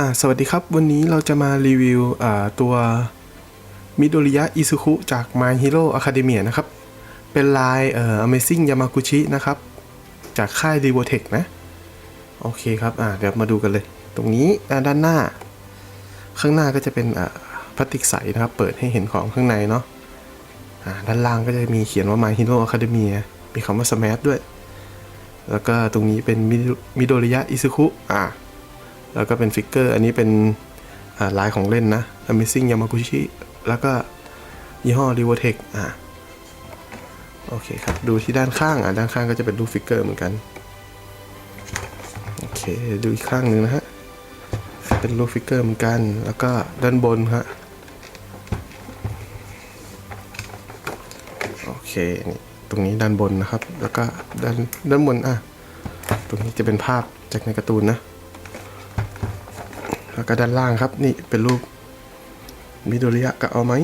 ่าสวัสดีครับ วันนี้เราจะมารีวิวอ่าตัวมิโดริยะอิซุคุจาก My Hero Academia นะครับ เป็นลายเอ่อ Amazing Yamaguchi นะครับ จากค่าย r e v o t e c h นะ โอเคครับอ่าเดี๋ยวมาดูกันเลย ตรงนี้อ่าด้านหน้า ข้างหน้าก็จะเป็นอ่าพลาสติกใสนะครับ เปิดให้เห็นของข้างในเนาะด้านล่างก็จะมีเขียนว่า My Hero Academia มีคำว่า Smash ด้วย แล้วก็ตรงนี้เป็นมิโดริยะอิซุคุอ่า แล้วก็เป็นฟิกเกอร์อันนี้เป็นลายของเล่นนะ Amazing Yamaguchi แล้วก็ยี่ห้อ r e v o t e c h อ่าโอเคครับ ดูที่ด้านข้างอ่าด้านข้างก็จะเป็นรูปฟิกเกอร์เหมือนกัน โอเค ดูอีกข้างหนึ่งนะฮะ เป็นรูปฟิกเกอร์เหมือนกัน แล้วก็ด้านบนฮะ โอเค นี่ตรงนี้ด้านบนนะครับ แล้วก็ด้านด้านบนอะ ตรงนี้จะเป็นภาพจากในการ์ตูนนะ แล้วก็ด้านล่างครับ นี่เป็นรูปมิโดริยะกับเอาไหม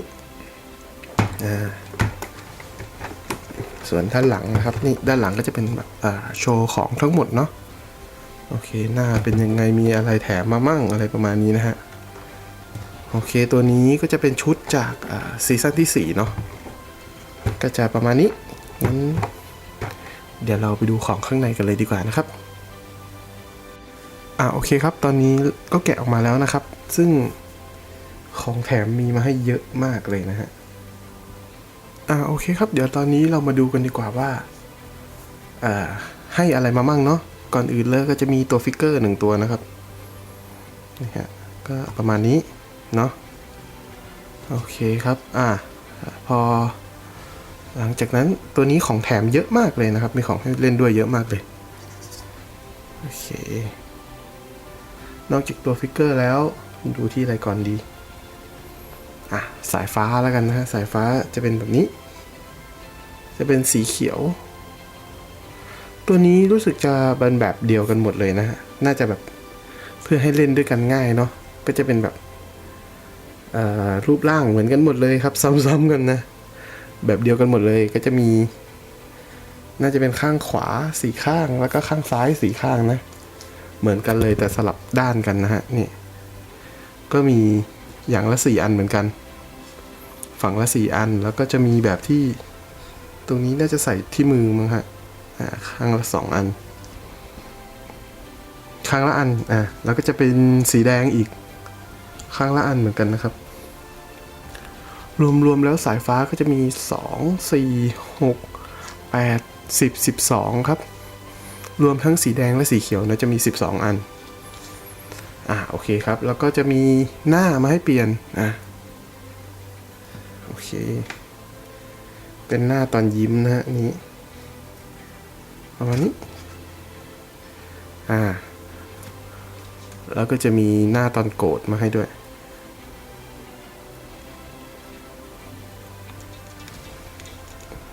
ส่วนด้านหลังนะครับ นี่ด้านหลังก็จะเป็นแบบโชว์ของทั้งหมดเนาะโอเค หน้าเป็นยังไงมีอะไรแถมมามั่งอะไรประมาณนี้นะฮะ โอเคตัวนี้ก็จะเป็นชุดจากซีซั่นที่ 4 เนาะก็จะประมาณนี้งั้นเดี๋ยวเราไปดูของข้างในกันเลยดีกว่านะครับ อ่าโอเคครับ ตอนนี้ก็แกะออกมาแล้วนะครับ ซึ่งของแถมมีมาให้เยอะมากเลยนะฮะ อ่าโอเคครับ เดี๋ยวตอนนี้เรามาดูกันดีกว่าว่าอ่าให้อะไรมามั่งเนาะ ก่อนอื่นเลยก็จะมีตัวฟิกเกอร์หนึ่งตัวนะครับ นี่ฮะ ก็ประมาณนี้ เนาะ โอเคครับ อ่า พอ หลังจากนั้นตัวนี้ของแถมเยอะมากเลยนะครับ มีของให้เล่นด้วยเยอะมากเลย โอเค นอกจากตัวฟิกเกอร์แล้วดูที่อะไรก่อนดี อะ สายฟ้าแล้วกันนะฮะ สายฟ้าจะเป็นแบบนี้ จะเป็นสีเขียว ตัวนี้รู้สึกจะเป็นแบบเดียวกันหมดเลยนะฮะ น่าจะแบบเพื่อให้เล่นด้วยกันง่ายเนาะ ก็จะเป็นแบบรูปร่างเหมือนกันหมดเลยครับ ซ้ำๆกันนะ แบบเดียวกันหมดเลยก็จะมี น่าจะเป็นข้างขวาสีข้างแล้วก็ข้างซ้ายสีข้างนะ เหมือนกันเลยแต่สลับด้านกันนะฮะนี่ก็มีอย่างละสี่อันเหมือนกัน ฝั่งละสี่อันแล้วก็จะมีแบบที่ตรงนี้น่าจะใส่ที่มือมั้งฮะอ่าข้างละสองอัน ข้างละอันอ่าแล้วก็จะเป็นสีแดงอีกข้างละอันเหมือนกันนะครับ รวมๆแล้วสายฟ้าก็จะมีสองสี่หกแปดสิบสิบสองครับ รวมทั้งสีแดงและสีเขียวนะจะมี 12 อัน อ่าโอเคครับ แล้วก็จะมีหน้ามาให้เปลี่ยนอ่าโอเค เป็นหน้าตอนยิ้มนะฮะนี้ประมาณนี้ อ่า แล้วก็จะมีหน้าตอนโกรธมาให้ด้วย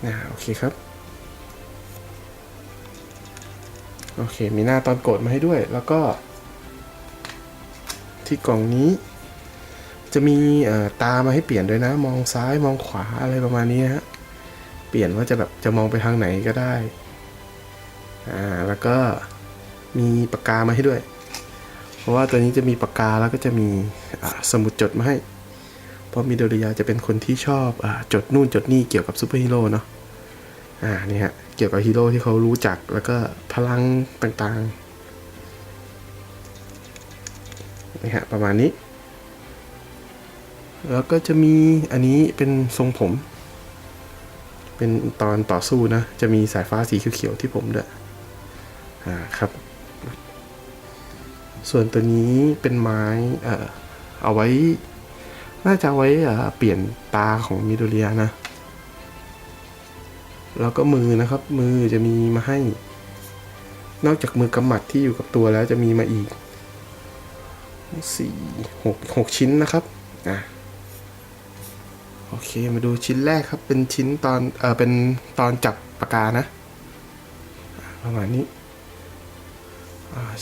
อ่าโอเคครับ โอเค มีหน้าตอนโกรธมาให้ด้วย แล้วก็ ที่กล่องนี้ จะมีตามาให้เปลี่ยนด้วยนะ มองซ้ายมองขวาอะไรประมาณนี้ฮะ เปลี่ยนว่าจะแบบจะมองไปทางไหนก็ได้ อ่า แล้วก็มีปากกามาให้ด้วย เพราะว่าตัวนี้จะมีปากกาแล้วก็จะมีสมุดจดมาให้ เพราะมิโดริยาจะเป็นคนที่ชอบอจดนู่นจดนี่เกี่ยวกับซูเปอร์ฮีโร่เนาะ อ่านี่ฮะเกี่ยวกับฮีโร่ที่เขารู้จักแล้วก็พลังต่างๆนี่ฮะประมาณนี้ แล้วก็จะมีอันนี้เป็นทรงผม เป็นตอนต่อสู้นะ จะมีสายฟ้าสีเขียวๆที่ผมด้วยอ่าครับ ส่วนตัวนี้เป็นไม้เอ่อเอาไว้ น่าจะเอาไว้เอ่อเปลี่ยนตาของมิโดเรียนะ แล้วก็มือนะครับ มือจะมีมาให้ นอกจากมือกำหมัดที่อยู่กับตัวแล้วจะมีมาอีกสี่หกหกชิ้นนะครับอะโอเคมาดูชิ้นแรกครับ เป็นชิ้นตอนเออเป็นตอนจับปากกานะ ประมาณนี้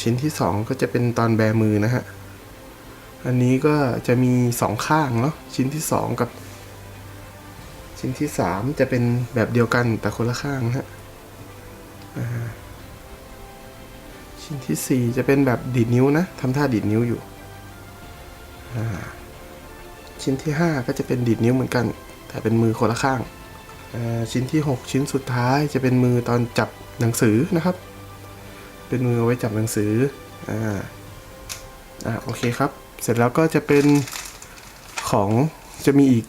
ชิ้นที่สองก็จะเป็นตอนแบมือนะฮะ อันนี้ก็จะมีสองข้างเนาะชิ้นที่สองกับ ชิ้นที่สามจะเป็นแบบเดียวกันแต่คนละข้างนะฮะชิ้นที่สี่จะเป็นแบบดีดนิ้วนะทำท่าดีดนิ้วอยู่ ชิ้นที่ 5 ก็จะเป็นดีดนิ้วเหมือนกัน แต่เป็นมือคนละข้าง ชิ้นที่ 6 ชิ้นสุดท้ายจะเป็นมือตอนจับหนังสือนะครับ เป็นมือเอาไว้จับหนังสือ อ่า อ่าโอเคครับ เสร็จแล้วก็จะเป็นของจะมีอีก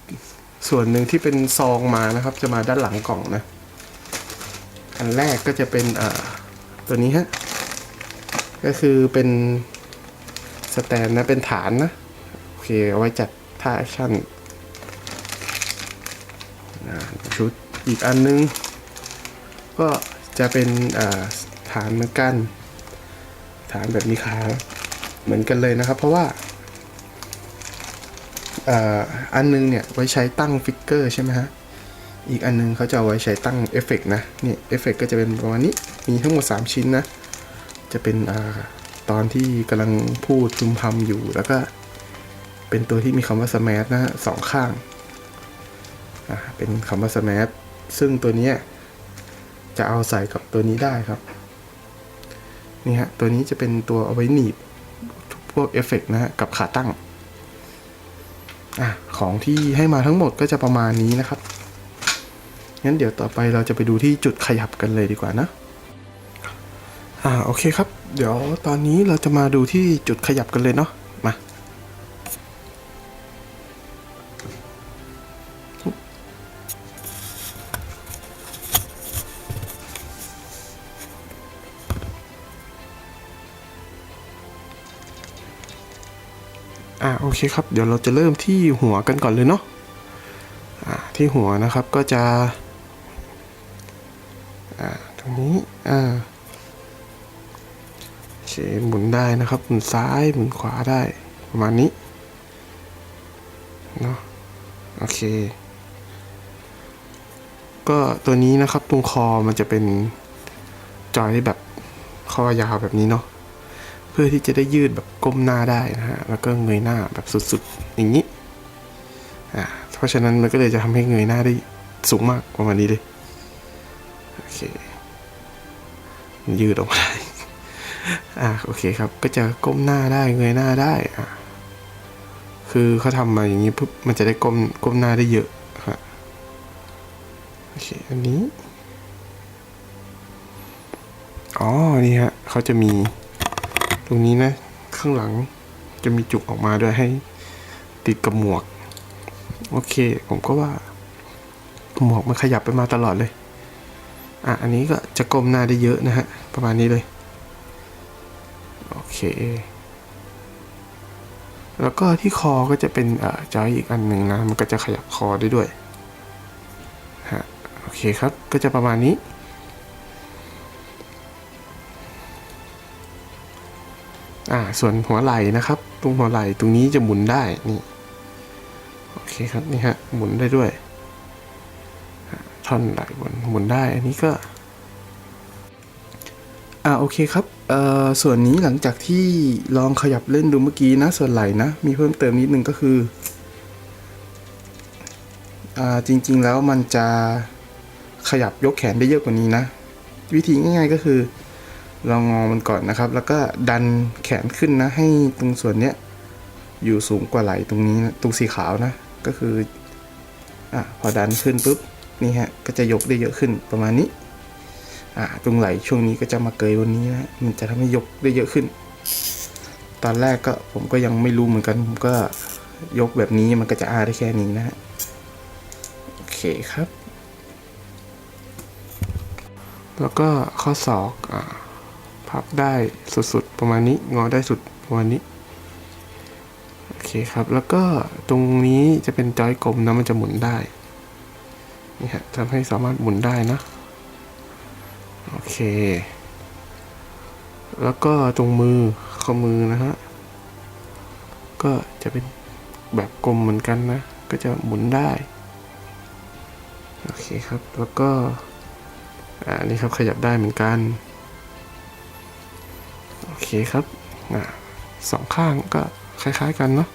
ส่วนหนึ่งที่เป็นซองมานะครับ จะมาด้านหลังกล่องนะ อันแรกก็จะเป็นตัวนี้ฮะ ก็คือเป็นสแตนนะ เป็นฐานนะ โอเคเอาไว้จัดท่าแอคชั่นอ่าชุดอีกอันนึง ก็จะเป็นฐานเหมือนกัน ฐานแบบมีขาเหมือนกันเลยนะครับ เพราะว่า อันนึงเนี่ยไว้ใช้ตั้งฟิกเกอร์ใช่ไหมฮะ อีกอันนึงเขาจะเอาไว้ใช้ตั้งเอฟเฟกต์นะ นี่เอฟเฟกต์ก็จะเป็นประมาณนี้ มีทั้งหมด 3 ชิ้นนะ จะเป็นอตอนที่กำลังพูดพึมพำอยู่แล้วก็เป็นตัวที่มีคำว่า smash นะฮะสองข้าง เป็นคำว่า smash ซึ่งตัวนี้จะเอาใส่กับตัวนี้ได้ครับ นี่ฮะ ตัวนี้จะเป็นตัวเอาไว้หนีบพวกเอฟเฟกต์นะฮะกับขาตั้ง อะของที่ให้มาทั้งหมดก็จะประมาณนี้นะครับ งั้นเดี๋ยวต่อไปเราจะไปดูที่จุดขยับกันเลยดีกว่านะ อ่าโอเคครับ เดี๋ยวตอนนี้เราจะมาดูที่จุดขยับกันเลยเนาะ อ่าโอเคครับ เดี๋ยวเราจะเริ่มที่หัวกันก่อนเลยเนาะอ่าที่หัวนะครับก็จะอ่าตรงนี้อ่าโอเคหมุนได้นะครับหมุนซ้ายหมุนขวาได้ประมาณนี้เนาะโอเค ก็ตัวนี้นะครับตรงคอมันจะเป็นจอยแบบคอยาวแบบนี้เนาะ เพื่อที่จะได้ยืดแบบก้มหน้าได้นะฮะแล้วก็เงยหน้าแบบสุดๆอย่างนี้อ่าเพราะฉะนั้นมันก็เลยจะทำให้เงยหน้าได้สูงมากประมาณนี้เลยโอเคยืดออกมาได้อ่าโอเคครับก็จะก้มหน้าได้เงยหน้าได้อ่าคือเขาทำมาอย่างนี้ปุ๊บมันจะได้ก้มก้มหน้าได้เยอะครับโอเคอันนี้อ๋อนี่ฮะเขาจะมี รงนี้นะ ข้างหลังจะมีจุกออกมาด้วยให้ติดกับหมวก โอเค ผมก็ว่า หมวกมันขยับไปมาตลอดเลย อะ อันนี้ก็จะก้มหน้าได้เยอะนะฮะ ประมาณนี้เลย โอเค แล้วก็ที่คอก็จะเป็นเอ่อจอยอีกอันหนึ่งนะ มันก็จะขยับคอได้ด้วยฮะโอเคครับ ก็จะประมาณนี้ อ่าส่วนหัวไหล่นะครับ ตรงหัวไหล่ตรงนี้จะหมุนได้นี่โอเคครับนี่ฮะหมุนได้ด้วยท่อนไหล่บนหมุนได้อันนี้ก็อ่าโอเคครับเอ่อส่วนนี้หลังจากที่ลองขยับเล่นดูเมื่อกี้นะส่วนไหล่นะ มีเพิ่มเติมนิดนึงก็คืออ่าจริงๆแล้วมันจะขยับยกแขนได้เยอะกว่านี้นะ วิธีง่ายๆก็คือ เรางอมันก่อนนะครับ แล้วก็ดันแขนขึ้นนะ ให้ตรงส่วนเนี้ยอยู่สูงกว่าไหล่ตรงนี้นะตรงสีขาวนะ ก็คืออะพอดันขึ้นปุ๊บนี่ฮะก็จะยกได้เยอะขึ้นประมาณนี้อ่าตรงไหล่ช่วงนี้ก็จะมาเกยบนนี้นะมันจะทำให้ยกได้เยอะขึ้น ตอนแรกก็ผมก็ยังไม่รู้เหมือนกันผมก็ยกแบบนี้มันก็จะอาได้แค่นี้นะฮะโอเคครับ แล้วก็ข้อศอกอ่า พับได้สุดๆประมาณนี้งอได้สุดประมาณนี้โอเคครับแล้วก็ตรงนี้จะเป็นจอยกลมนะมันจะหมุนได้นี่ฮะทำให้สามารถหมุนได้นะโอเค แล้วก็ตรงมือข้อมือนะฮะก็จะเป็นแบบกลมเหมือนกันนะ ก็จะหมุนได้โอเคครับแล้วก็อ่านี่ครับขยับได้เหมือนกัน คครับสองข้างก็คล้ายๆกันเนาะ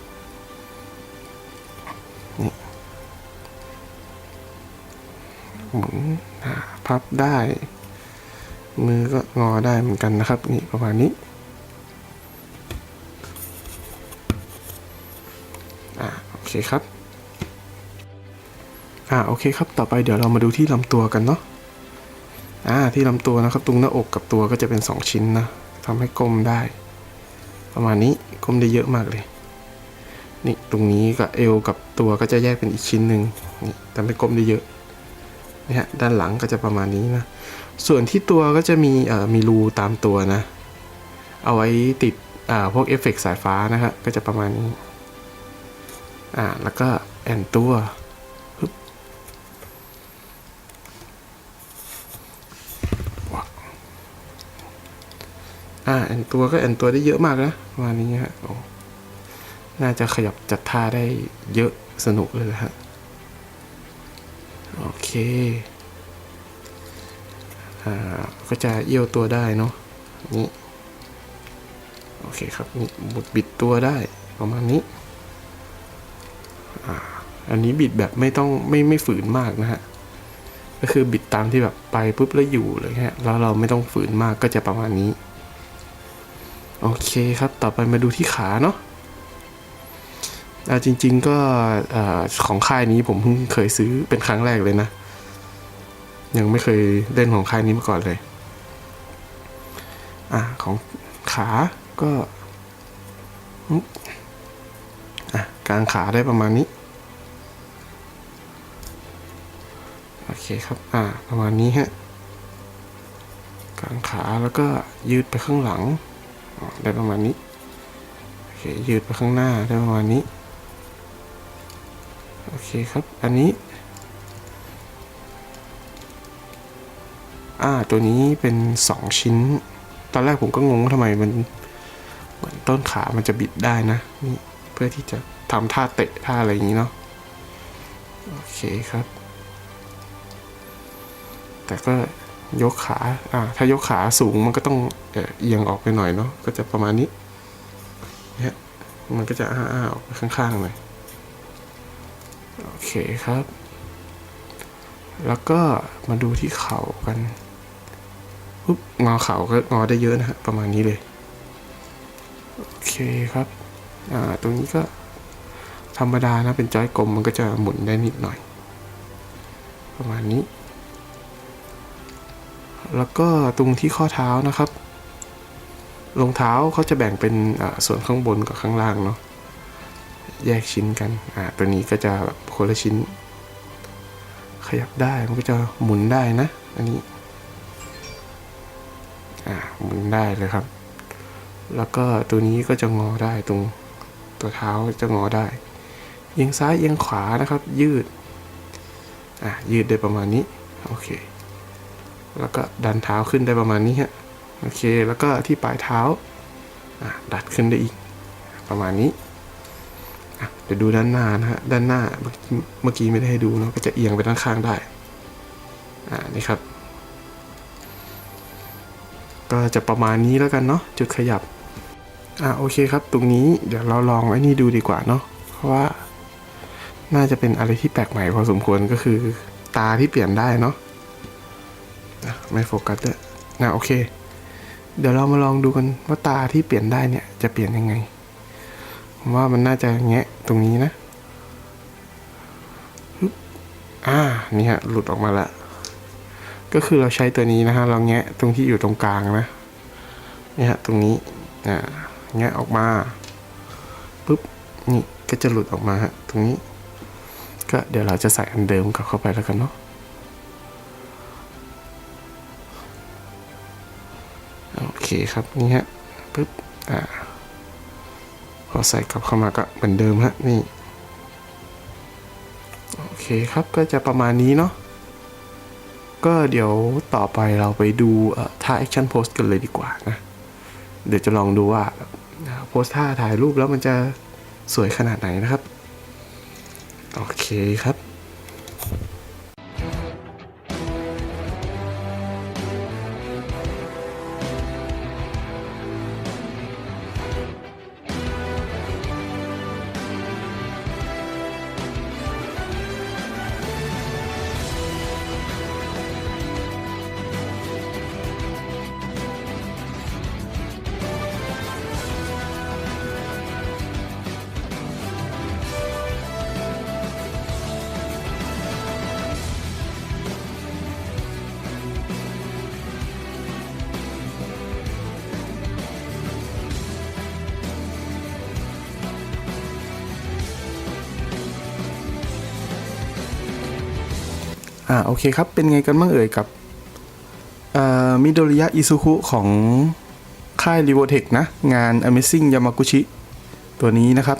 นี่หมุนอ่าพับได้ มือก็งอได้เหมือนกันนะครับ นี่ประมาณนี้อ่าโอเคครับอ่าโอเคครับต่อไปเดี๋ยวเรามาดูที่ลำตัวกันเนาะอ่าที่ลำตัวนะครับตรงหน้าอกกับตัวก็จะเป็น 2 ชิ้นนะ ทำให้ก้มได้ ประมาณนี้ก้มได้เยอะมากเลย นี่ตรงนี้กับเอวกับตัวก็จะแยกเป็นอีกชิ้นหนึ่งนี่ทำให้ก้มได้เยอะนี่ฮะด้านหลังก็จะประมาณนี้นะ ส่วนที่ตัวก็จะมีเอ่อมีรูตามตัวนะ เอาไว้ติดอ่าพวกเอฟเฟกต์สายฟ้านะครับก็จะประมาณนี้อ่าแล้วก็แอนตัว อ่าแอนตัวก็แอนตัวได้เยอะมากนะประมาณนี้ฮะโอ้น่าจะขยับจัดท่าได้เยอะสนุกเลยฮะโอเคอ่าก็จะเอี้ยวตัวได้เนาะนี่โอเคครับนี่บุดบิดตัวได้ประมาณนี้อ่าอันนี้บิดแบบไม่ต้องไม่ไม่ฝืนมากนะฮะก็คือบิดตามที่แบบไปปุ๊บแล้วอยู่เลยฮะแล้วเราไม่ต้องฝืนมากก็จะประมาณนี้ โอเคครับ ต่อไปมาดูที่ขาเนาะอ่าจริง ๆ ก็ของค่ายนี้ผมเพิ่งเคยซื้อเป็นครั้งแรกเลยนะ ยังไม่เคยเล่นของค่ายนี้มาก่อนเลย อะของขาก็อะกลางขาได้ประมาณนี้ โอเคครับ อะประมาณนี้ฮะ กลางขาแล้วก็ยืดไปข้างหลัง ได้ประมาณนี้โอเคยืดไปข้างหน้าได้ประมาณนี้โอเคครับอันนี้อ่าตัวนี้เป็น 2 ชิ้น ตอนแรกผมก็งงว่าทำไมมันเหมือนต้นขามันจะบิดได้นะนี่เพื่อที่จะทำท่าเตะท่าอะไรอย่างนี้เนาะโอเคครับ แต่ก็ ยกขาอ่าถ้ายกขาสูงมันก็ต้องเอียงออกไปหน่อยเนาะก็จะประมาณนี้เนี่ยมันก็จะอ้าออกไปข้างๆหน่อยโอเคครับ แล้วก็มาดูที่เข่ากันปุ๊บงอเข่าก็งอได้เยอะนะฮะประมาณนี้เลยโอเคครับอ่าตรงนี้ก็ธรรมดานะเป็นจอยกลมมันก็จะหมุนได้นิดหน่อย ประมาณนี้ แล้วก็ตรงที่ข้อเท้านะครับรองเท้าเขาจะแบ่งเป็นส่วนข้างบนกับข้างล่างเนาะแยกชิ้นกันอ่าตัวนี้ก็จะแบบคนละชิ้น ขยับได้มันก็จะหมุนได้นะ อันนี้อ่าหมุนได้เลยครับ แล้วก็ตัวนี้ก็จะงอได้ตรงตัวเท้าจะงอได้เอียงซ้ายเอียงขวานะครับ ยืดอ่ายืดได้ประมาณนี้โอเค แล้วก็ดันเท้าขึ้นได้ประมาณนี้ฮะโอเคแล้วก็ที่ปลายเท้าดัดขึ้นได้อีก ประมาณนี้เดี๋ยวดูด้านหน้านะฮะด้านหน้าเมื่อกี้ไม่ได้ให้ดูเนาะก็จะเอียงไปด้านข้างได้อ่านี่ครับ ก็จะประมาณนี้แล้วกันเนาะจุดขยับอ่าโอเคครับ ตรงนี้เดี๋ยวเราลองไอ้นี่ดูดีกว่าเนาะเพราะว่าน่าจะเป็นอะไรที่แปลกใหม่พอสมควรก็คือ ตาที่เปลี่ยนได้เนาะ ไม่โฟกัสเลยนะโอเค เดี๋ยวเรามาลองดูกันว่าตาที่เปลี่ยนได้เนี่ยจะเปลี่ยนยังไงผมว่ามันน่าจะแงะตรงนี้นะอ่านี่ฮะหลุดออกมาละก็คือเราใช้ตัวนี้นะฮะเราแงะตรงที่อยู่ตรงกลางนะนี่ฮะตรงนี้อ่าแงะออกมาปุ๊บนี่ก็จะหลุดออกมาฮะตรงนี้ ก็เดี๋ยวเราจะใส่อันเดิมกลับเข้าไปแล้วกันเนาะ คครับนี่ฮะปุ๊บอ่าพอใส่กลับเข้ามาก็เหมือนเดิมฮะนี่โอเคครับก็จะประมาณนี้เนาะก็เดี๋ยวต่อไปเราไปดูท่า action post กันเลยดีกว่านะเดี๋ยวจะลองดูว่าโพสท่าถ่ายรูปแล้วมันจะสวยขนาดไหนนะครับ โอเคครับ อ่าโอเคครับ เป็นไงกันบ้างเอ่ยกับมิโดริยะอิซุคุของค่าย r ีโวเทคนะ งาน Amazing Yamaguchi ตัวนี้นะครับ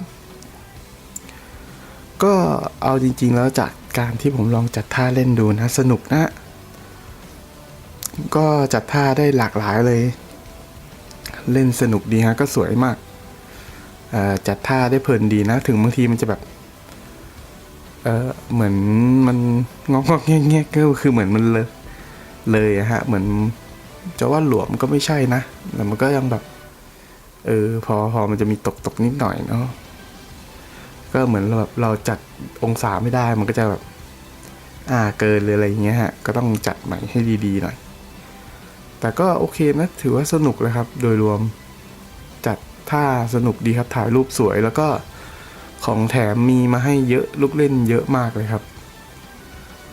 ก็เอาจริง ๆ แล้วจากการที่ผมลองจัดท่าเล่นดูนะ สนุกนะ ก็จัดท่าได้หลากหลายเลย เล่นสนุกดีฮะ ก็สวยมาก จัดท่าได้เพลินดีนะ ถึงบางทีมันจะแบบ เออเหมือนมันงอกงอกแงกแงก็คือเหมือนมันเลยเลยอะฮะ เหมือนจะว่าหลวมก็ไม่ใช่นะแต่มันก็ยังแบบ เออ พอพอมันจะมีตกตกนิดหน่อยเนาะก็เหมือนเราแบบเราจัดองศาไม่ได้ มันก็จะแบบ อ่าเกินเลยออะไรเงี้ยฮะ ก็ต้องจัดใหม่ให้ดีๆหน่อย แต่ก็โอเคนะ ถือว่าสนุกเลยครับ โดยรวมจัดท่าสนุกดีครับถ่ายรูปสวยแล้วก็ ของแถมมีมาให้เยอะลูกเล่นเยอะมากเลยครับ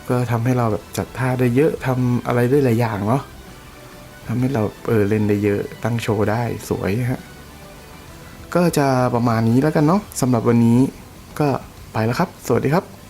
ก็ทำให้เราแบบจัดท่าได้เยอะทำอะไรได้หลายอย่างเนาะทำให้เราเออเล่นได้เยอะตั้งโชว์ได้สวยฮะก็จะประมาณนี้แล้วกันเนาะสำหรับวันนี้ก็ไปแล้วครับ สวัสดีครับ